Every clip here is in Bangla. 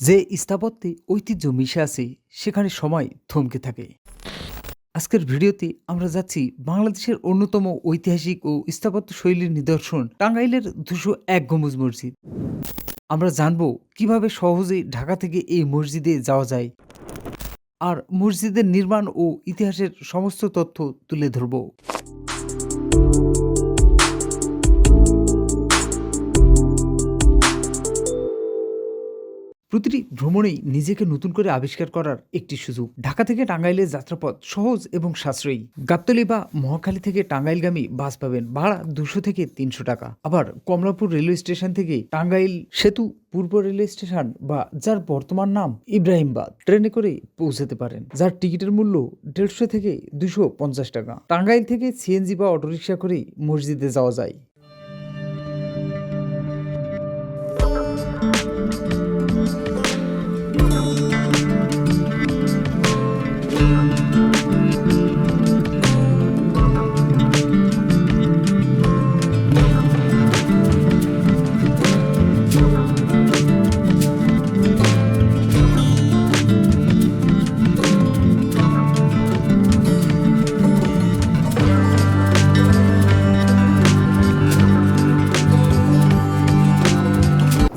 যে স্থাপত্যে ঐতিহ্য মিশে আছে, সেখানে সময় থমকে থাকে। আজকের ভিডিওতে আমরা যাচ্ছি বাংলাদেশের অন্যতম ঐতিহাসিক ও স্থাপত্য শৈলীর নিদর্শন টাঙ্গাইলের দুশো এক গম্বুজ মসজিদ। আমরা জানব কীভাবে সহজে ঢাকা থেকে এই মসজিদে যাওয়া যায় আর মসজিদের নির্মাণ ও ইতিহাসের সমস্ত তথ্য তুলে ধরব। প্রতিটি ভ্রমণেই নিজেকে নতুন করে আবিষ্কার করার একটি সুযোগ। ঢাকা থেকে টাঙ্গাইলের যাত্রাপথ সহজ এবং সাশ্রয়ী। গাবতলী বা মহাখালী থেকে টাঙ্গাইলগামী বাস পাবেন ভাড়া দুশো থেকে তিনশো টাকা। আবার কমলাপুর রেলওয়ে স্টেশন থেকে টাঙ্গাইল সেতু, পূর্ব রেলওয়ে স্টেশন বা যার বর্তমান নাম ইব্রাহিমবাদ, ট্রেনে করে পৌঁছাতে পারেন। যার টিকিটের মূল্য দেড়শো থেকে দুশো পঞ্চাশ টাকা। টাঙ্গাইল থেকে সিএনজি বা অটোরিকশা করে মসজিদে যাওয়া যায়।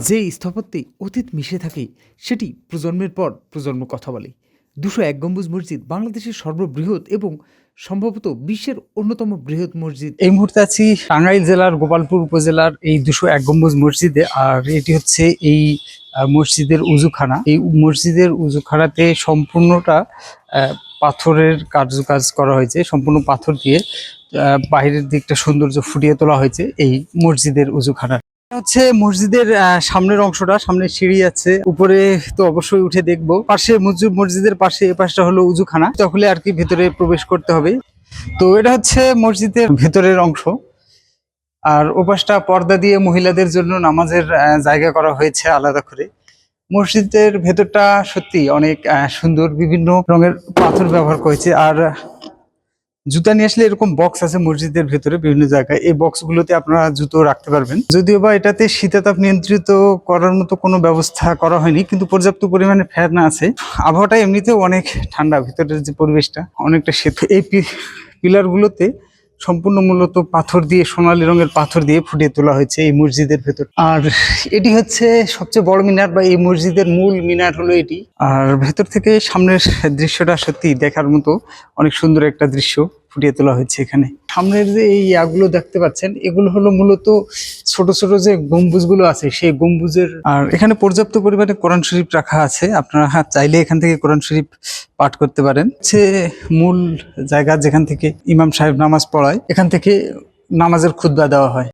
যে স্থাপত্যে অতীত মিশে থাকে, সেটি প্রজন্মের পর প্রজন্ম কথা বলে। দুশো এক গম্বুজ মসজিদ বাংলাদেশের সর্ববৃহৎ এবং সম্ভবত বিশ্বের অন্যতম বৃহৎ মসজিদ। এই মুহূর্তে আছি টাঙ্গাইল জেলার, গোপালপুর উপজেলার এই দুশো এক গম্বুজ মসজিদে। আর এটি হচ্ছে এই মসজিদের উজুখানা। এই মসজিদের উজুখানাতে সম্পূর্ণটা পাথরের কার্যকাজ করা হয়েছে, সম্পূর্ণ পাথর দিয়ে বাইরের দিকটা সৌন্দর্য ফুটিয়ে তোলা হয়েছে এই মসজিদের উজুখানা হচ্ছে মসজিদের সামনের অংশটা সামনে সিঁড়ি আছে। উপরে তো অবশ্যই উঠে দেখব। পাশে মসজিদ, মসজিদের পাশে, এ পাশটা হলো উজুখানা। তাহলে আর কি ভেতরে প্রবেশ করতে হবে। তো এটা হচ্ছে মসজিদের ভেতরের অংশ। আর ওপাশটা পর্দা দিয়ে মহিলাদের জন্য নামাজের জায়গা করা হয়েছে আলাদা করে। মসজিদের ভেতরটা সত্যি অনেক সুন্দর। বিভিন্ন রঙের পাথর ব্যবহার করেছে। আর জুতা নিয়ে আসলে এরকম বক্স আছে মসজিদের ভেতরে, বিভিন্ন জায়গায়। এই বক্সগুলোতে আপনারা জুতো রাখতে পারবেন। যদিও বা এটাতে শীতাতাপ নিয়ন্ত্রিত করার মতো কোনো ব্যবস্থা করা হয়নি, কিন্তু পর্যাপ্ত পরিমাণে ফ্যান আছে। আবহাওয়াটা এমনিতেও অনেক ঠান্ডা, ভেতরের যে পরিবেশটা অনেকটা শীত। এই পিলার গুলোতে সম্পূর্ণ মূলত পাথর দিয়ে, সোনালী রঙের পাথর দিয়ে ফুটিয়ে তোলা হয়েছে এই মসজিদের ভেতর। আর এটি হচ্ছে সবচেয়ে বড় মিনার বা এই মসজিদের মূল মিনার হলো এটি। আর ভেতর থেকে সামনের দৃশ্যটা সত্যি দেখার মতো অনেক সুন্দর একটা দৃশ্য। ফুটিয়ে তোলা হয়েছে এখানে। সামনের যে এই ইয়াগুলো দেখতে পাচ্ছেন, এগুলো হলো মূলত ছোট ছোট যে গম্বুজগুলো আছে, সেই গম্বুজের আর এখানে পর্যাপ্ত পরিমাণে কোরআন শরীফ রাখা আছে। আপনারা হ্যাঁ চাইলে এখান থেকে কোরআন শরীফ পাঠ করতে পারেন। সে মূল জায়গা যেখান থেকে ইমাম সাহেব নামাজ পড়ায়, এখান থেকে নামাজের খুদ্া দেওয়া হয়।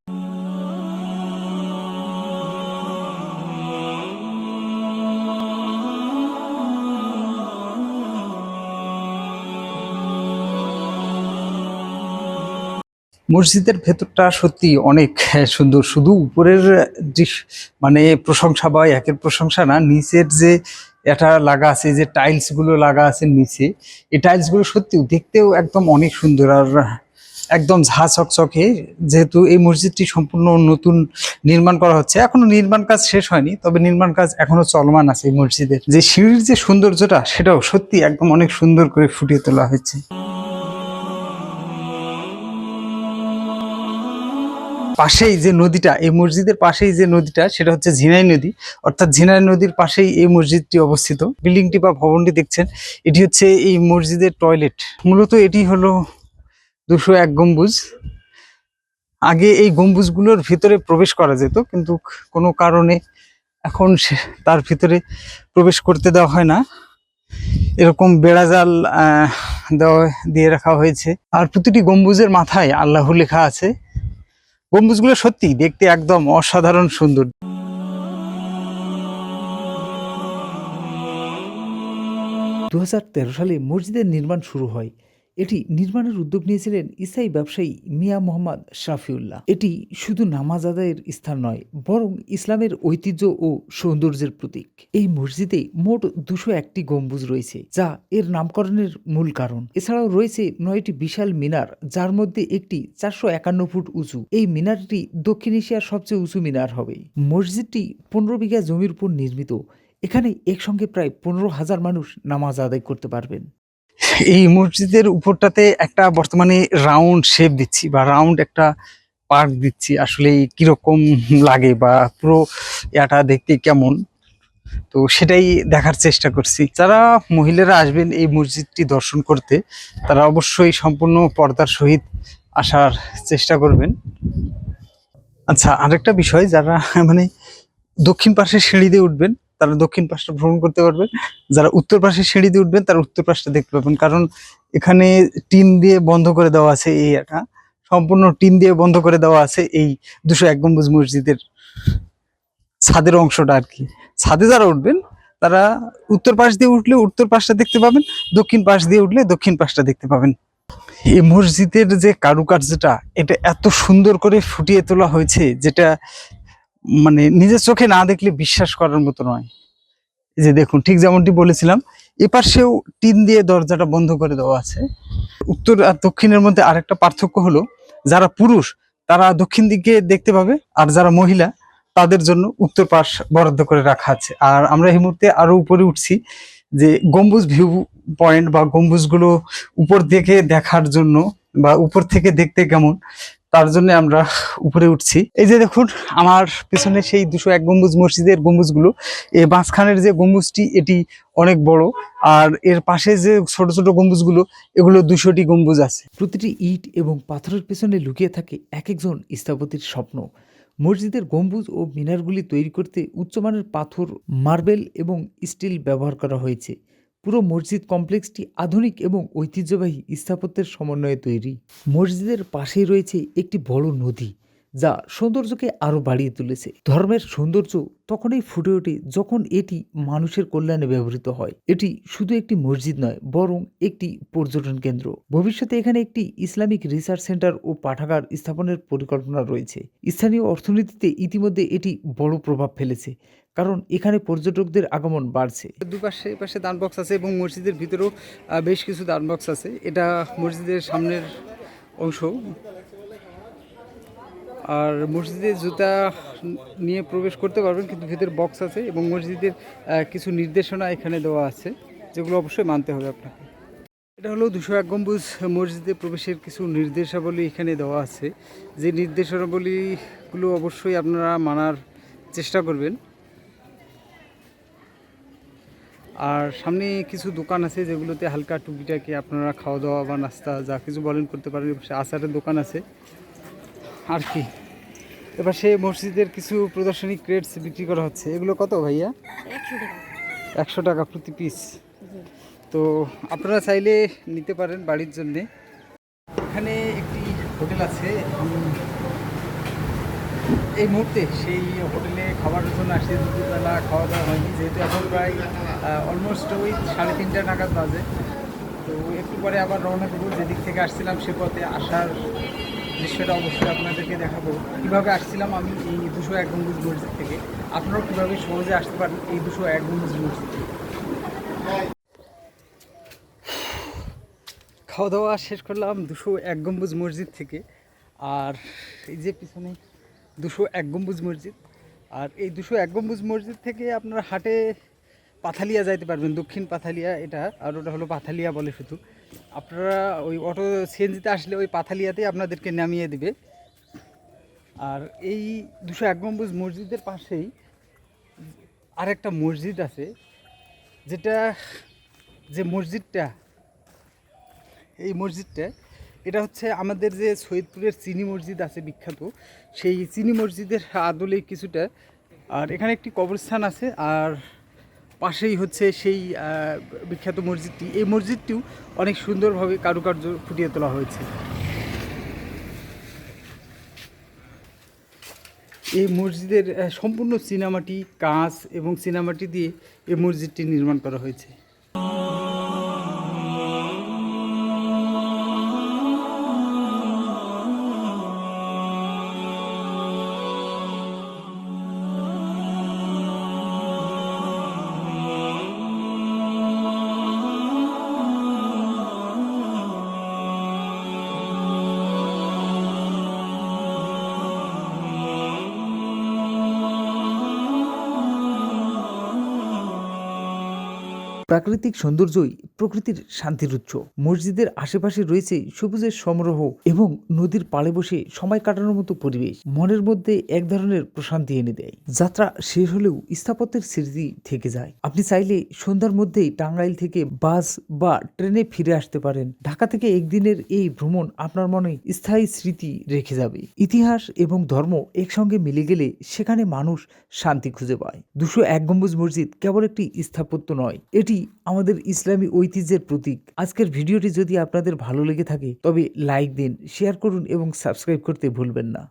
মসজিদের ভেতরটা সত্যি অনেক হ্যাঁ, সুন্দর। শুধু উপরের মানে প্রশংসা বা একের প্রশংসা না নিচের যে এটা লাগা আছে যে টাইলসগুলো লাগা আছে নিচে এই টাইলসগুলো সত্যি দেখতেও একদম অনেক সুন্দর। আর একদম ঝা চকচকে যেহেতু এই মসজিদটি সম্পূর্ণ নতুন নির্মাণ করা হচ্ছে। এখনও নির্মাণ কাজ শেষ হয়নি তবে নির্মাণ কাজ এখনও চলমান আছে এই মসজিদের। যে সিঁড়ির যে সৌন্দর্যটা সেটাও সত্যি একদম অনেক সুন্দর করে ফুটিয়ে তোলা হয়েছে। পাশেই যে নদীটা, এই মসজিদের পাশেই যে নদীটা, সেটা হচ্ছে ঝিনাই নদী। অর্থাৎ ঝিনাই নদীর পাশেই এই মসজিদটি অবস্থিত। বিল্ডিংটি বা ভবনটি দেখছেন, এটি হচ্ছে এই মসজিদের টয়লেট। মূলত এটি হলো দুশো এক গম্বুজ। আগে এই গম্বুজগুলোর ভিতরে প্রবেশ করা যেত, কিন্তু কোনো কারণে এখন তার ভিতরে প্রবেশ করতে দেওয়া হয় না। এরকম বেড়াজাল দেওয়া, দিয়ে রাখা হয়েছে। আর প্রতিটি গম্বুজের মাথায় আল্লাহ লেখা আছে। গম্বুজগুলো সত্যি দেখতে একদম অসাধারণ সুন্দর। দু হাজার তেরো সালে মসজিদের নির্মাণ শুরু হয়। এটি নির্মাণের উদ্যোগ নিয়েছিলেন ইসাই ব্যবসায়ী মিয়া মোহাম্মদ শাফিউল্লাহ। এটি শুধু নামাজ আদায়ের স্থান নয়, বরং ইসলামের ঐতিহ্য ও সৌন্দর্যের প্রতীক। এই মসজিদে মোট দুশো একটি গম্বুজ রয়েছে, যা এর নামকরণের মূল কারণ। এছাড়াও রয়েছে নয়টি বিশাল মিনার, যার মধ্যে একটি চারশো একান্ন ফুট উঁচু। এই মিনারটি দক্ষিণ এশিয়ার সবচেয়ে উঁচু মিনার হবে। মসজিদটি পনেরো বিঘা জমির উপর নির্মিত। এখানে একসঙ্গে প্রায় পনেরো হাজার মানুষ নামাজ আদায় করতে পারবেন। এই মসজিদের উপরটাতে একটা বর্তমানে রাউন্ড শেপ দিচ্ছি বা রাউন্ড একটা পার্ক দিচ্ছি। আসলে কীরকম লাগে বা পুরো ইয়াটা দেখতে কেমন? তো সেটাই দেখার চেষ্টা করছি। যারা মহিলারা আসবেন এই মসজিদটি দর্শন করতে, তারা অবশ্যই সম্পূর্ণ পর্দার সহিত আসার চেষ্টা করবেন। আচ্ছা আরেকটা বিষয়, যারা মানে দক্ষিণ পাশে সিঁড়ি দিয়ে উঠবেন তারা দক্ষিণ পাশটা ভ্রমণ করতে পারবেন যারা উত্তর পাশে সিঁড়ি দিয়ে উঠবেন, তারা উত্তর পাশটা দেখতে পাবেন। কারণ এখানে টিন দিয়ে বন্ধ করে দেওয়া আছে এই এটা সম্পূর্ণ টিন দিয়ে বন্ধ করে দেওয়া আছে এই দুশো এক গম্বুজ মসজিদের ছাদের অংশটা আর কি। ছাদে যারা উঠবেন, তারা উত্তর পাশ দিয়ে উঠলে উত্তর পাশটা দেখতে পাবেন, দক্ষিণ পাশ দিয়ে উঠলে দক্ষিণ পাশটা দেখতে পাবেন। এই মসজিদের যে কারুকার্যটা, এটা এত সুন্দর করে ফুটিয়ে তোলা হয়েছে, যেটা মানে নিজের চোখে না দেখলে বিশ্বাস করার মতো নয়। যে দেখুন, ঠিক যেমনটি বলেছিলাম, এপাশেও টিন দিয়ে দরজাটা বন্ধ করে দেওয়া আছে। উত্তর আর দক্ষিণের মধ্যে আরেকটা পার্থক্য হলো, যারা পুরুষ, তারা দক্ষিণ দিকে দেখতে পাবে, আর যারা মহিলা, তাদের জন্য উত্তর পাশ বরাদ্দ করে রাখা আছে। আর আমরা এই মুহূর্তে আরও উপরে উঠছি যে গম্বুজ ভিউ পয়েন্ট বা গম্বুজগুলো উপর থেকে দেখার জন্য বা উপর থেকে দেখতে কেমন তার জন্য আমরা উপরে উঠছি। এই যে দেখুন, আমার পেছনে সেই দুশো এক গম্বুজ মসজিদের গম্বুজগুলো। এই মাঝখানের যে গম্বুজটি, এটি অনেক বড়। আর এর পাশে যে ছোট ছোট গম্বুজগুলো, এগুলো দুশোটি গম্বুজ আছে। প্রতিটি ইট এবং পাথরের পেছনে লুকিয়ে থাকে এক একজন স্থাপতির স্বপ্ন। মসজিদের গম্বুজ ও মিনারগুলি তৈরি করতে উচ্চমানের পাথর, মার্বেল এবং স্টিল ব্যবহার করা হয়েছে। পুরো মসজিদ কমপ্লেক্সটি আধুনিক এবং ঐতিহ্যবাহী স্থাপত্যের সমন্বয়ে তৈরি। মসজিদের পাশেই রয়েছে একটি বড় নদী, যা সৌন্দর্যকে আরও বাড়িয়ে তুলেছে। ধর্মের সৌন্দর্য তখনই ফুটে ওঠে যখন এটি মানুষের কল্যাণে ব্যবহৃত হয়। এটি শুধু একটি মসজিদ নয়, বরং একটি পর্যটন কেন্দ্র। ভবিষ্যতে এখানে একটি ইসলামিক রিসার্চ সেন্টার ও পাঠাগার স্থাপনের পরিকল্পনা রয়েছে। স্থানীয় অর্থনীতিতে ইতিমধ্যে এটি বড় প্রভাব ফেলেছে। কারণ এখানে পর্যটকদের আগমন বাড়ছে। দুপাশে পাশে দান বক্স আছে এবং মসজিদের ভিতরেও বেশ কিছু দান বক্স আছে। এটা মসজিদের সামনের অংশ। আর মসজিদে জুতা নিয়ে প্রবেশ করতে পারবেন, কিন্তু ভিতরে বক্স আছে এবং মসজিদের কিছু নির্দেশনা এখানে দেওয়া আছে, যেগুলো অবশ্যই মানতে হবে আপনাকে। এটা হলো দুশো এক গম্বুজ মসজিদে প্রবেশের কিছু নির্দেশাবলী এখানে দেওয়া আছে। যে নির্দেশাবলীগুলো অবশ্যই আপনারা মানার চেষ্টা করবেন। আর সামনে কিছু দোকান আছে যেগুলোতে হালকা টুকিটাকি আপনারা খাওয়া দাওয়া বা নাস্তা যা কিছু বলেন করতে পারেন। আচারের দোকান আছে। আর কি? এবার সে মসজিদের কিছু প্রদর্শনী ক্রেটস বিক্রি করা হচ্ছে। এগুলো কত ভাইয়া? একশো টাকা। প্রতি পিস তো আপনারা চাইলে নিতে পারেন বাড়ির জন্যে। এখানে একটি হোটেল আছে। এই মুহূর্তে সেই হোটেলে খাবারের জন্য আসছে। দুপুরবেলা খাওয়া দাওয়া হয়নি, যেহেতু এখন প্রায় অলমোস্ট ওই সাড়ে তিনটা নাগাদ বাজে। তো একটু পরে আবার রওনা দেবো। যেদিক থেকে আসছিলাম সে পথে আসার দৃশ্যটা অবশ্যই আপনাদেরকে দেখাবো। কীভাবে আসছিলাম আমি এই দুশো এক গম্বুজ মসজিদ থেকে? আপনারাও কীভাবে সহজে আসতে পারেন এই দুশো এক গম্বুজ মসজিদ থেকে? খাওয়া দাওয়া শেষ করলাম দুশো এক গম্বুজ মসজিদ থেকে। আর এই যে পিছনে দুশো এক গম্বুজ মসজিদ। আর এই দুশো এক গম্বুজ মসজিদ থেকে আপনারা হাটে পাথালিয়া যাইতে পারবেন, দক্ষিণ পাথালিয়া এটা, আর ওটা হলো পাথালিয়া বলে শুধু। আপনারা ওই অটো সিএনজিতে আসলে ওই পাথালিয়াতেই আপনাদেরকে নামিয়ে দিবে। আর এই দুশো এক গম্বুজ মসজিদের পাশেই আরেকটা মসজিদ আছে, যেটা যে মসজিদটা, এই মসজিদটা এটা হচ্ছে আমাদের যে সৈয়দপুরের চিনি মসজিদ আছে বিখ্যাত, সেই চিনি মসজিদের আদলে কিছুটা। আর এখানে একটি কবরস্থান আছে, আর পাশেই হচ্ছে সেই বিখ্যাত মসজিদটি। এই মসজিদটিও অনেক সুন্দরভাবে কারুকার্য ফুটিয়ে তোলা হয়েছে। এই মসজিদের সম্পূর্ণ চীনামাটি কাঁচ এবং চীনামাটি দিয়ে এই মসজিদটি নির্মাণ করা হয়েছে। প্রাকৃতিক সৌন্দর্যই প্রকৃতির শান্তির উৎস। মসজিদের আশেপাশে রয়েছে সবুজের সমারোহ এবং নদীর পাড়ে বসে সময় কাটানোর মতো পরিবেশ। মনের মধ্যে এক ধরনের প্রশান্তি এনে দেয়। যাত্রা শেষ হলেও স্থাপত্যের স্মৃতি থেকে যায়। আপনি চাইলে সন্ধ্যার মধ্যেই টাঙ্গাইল থেকে বাস বা ট্রেনে ফিরে আসতে পারেন। ঢাকা থেকে একদিনের এই ভ্রমণ আপনার মনে স্থায়ী স্মৃতি রেখে যাবে। ইতিহাস এবং ধর্ম একসঙ্গে মিলে গেলে সেখানে মানুষ শান্তি খুঁজে পায়। দুশো এক গম্বুজ মসজিদ কেবল একটি স্থাপত্য নয়, এটি আমাদের ইসলামী ঐতিহ্যের প্রতীক। আজকের ভিডিওটি যদি আপনাদের ভালো লেগে থাকে, তবে লাইক দিন, শেয়ার করুন এবং সাবস্ক্রাইব করতে ভুলবেন না।